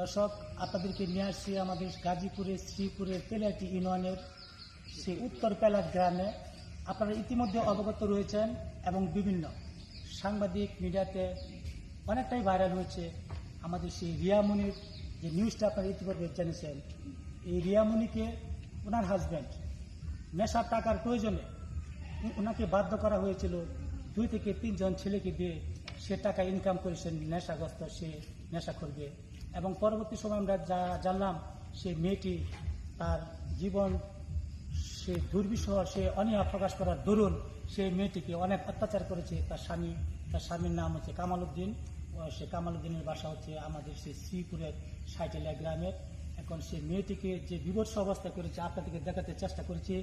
দর্শক, আপনাদেরকে নিয়ে আসছি আমাদের গাজীপুরের, শ্রীপুরের তেলাটি ইউনিয়নের সেই উত্তর পেলার গ্রামে। আপনারা ইতিমধ্যে অবগত রয়েছেন এবং বিভিন্ন সাংবাদিক মিডিয়াতে অনেকটাই ভাইরাল হয়েছে আমাদের সেই রিয়ামণির যে নিউজটা আপনারা ইতিপূর্বে জেনেছেন, এই রিয়ামণিকে ওনার হাজব্যান্ড নেশার টাকার প্রয়োজনে ওনাকে বাধ্য করা হয়েছিল। দুই থেকে তিনজন ছেলেকে দিয়ে সে টাকা ইনকাম করেছেন, নেশাগ্রস্ত, সে নেশা করবে। এবং পরবর্তী সময় আমরা যা জানলাম সে মেয়েটি তার জীবন, সে দুর্বিষহ, সে অনীহা প্রকাশ করার দরুন সেই মেয়েটিকে অনেক অত্যাচার করেছে। তার স্বামী, তার স্বামীর নাম হচ্ছে কামাল উদ্দিন সে কামাল উদ্দিনের বাসা হচ্ছে আমাদের সেই শ্রীপুরের সাইটেলিয়া গ্রামের। এখন সে মেয়েটিকে যে বিভৎস অবস্থা করেছে, আপনাদেরকে দেখাতে চেষ্টা করেছি।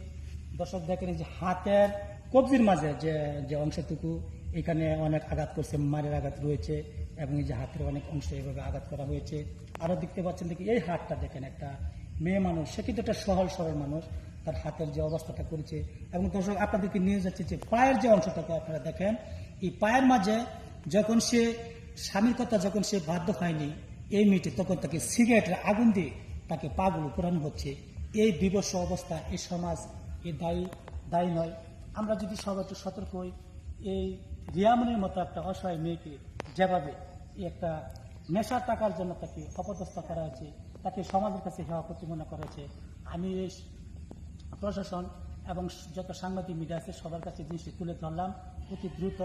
দর্শক দেখেন যে হাতের কবজির মাঝে যে যে অংশটুকু এখানে অনেক আঘাত করছে, মারের আঘাত রয়েছে এবং এই যে হাতের অনেক অংশ এভাবে আঘাত করা হয়েছে। আরও দেখতে পাচ্ছেন দেখি, এই হাতটা দেখেন একটা মেয়ে মানুষ, সে কিন্তু একটা সহল সরল মানুষ, তার হাতের যে অবস্থাটা করেছে। এবং দর্শক, আপনাদেরকে নিয়ে যাচ্ছে যে পায়ের যে অংশটাকে আপনারা দেখেন, এই পায়ের মাঝে যখন সে স্বামীর কথা যখন সে বাধ্য হয়নি, এই মেয়েটি তখন তাকে সিগারেটের আগুন দিয়ে তাকে পাগুলো পোড়ানো হচ্ছে। এই বিবস্ব অবস্থা এই সমাজ, এই দায়ী দায়ী নয়। আমরা যদি সবাই একটু সতর্ক হই, এই রিয়ামনের মতো একটা অসহায় মেয়েকে যেভাবে একটা নেশার টাকার জন্য তাকে অপদস্থ করা হয়েছে, তাকে সমাজের কাছে হেওয়া প্রতিমনা করা হয়েছে, আমি এই প্রশাসন এবং যত সাংবাদিক মিডিয়া আছে, সবার কাছে জিনিসটি তুলে ধরলাম। অতি দ্রুত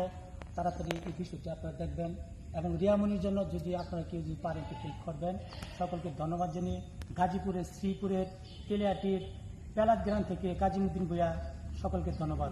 তাড়াতাড়ি এই বিষয়টি আপনারা দেখবেন এবং রিয়ামনির জন্য যদি আপনারা কেউ যদি পারেন একটু হেল্প করবেন। সকলকে ধন্যবাদ জানিয়ে গাজীপুরের, শ্রীপুরের, তেলিয়াটির পেলাত গ্রাম থেকে কাজিমুদ্দিন ভূয়া সকলকে ধন্যবাদ।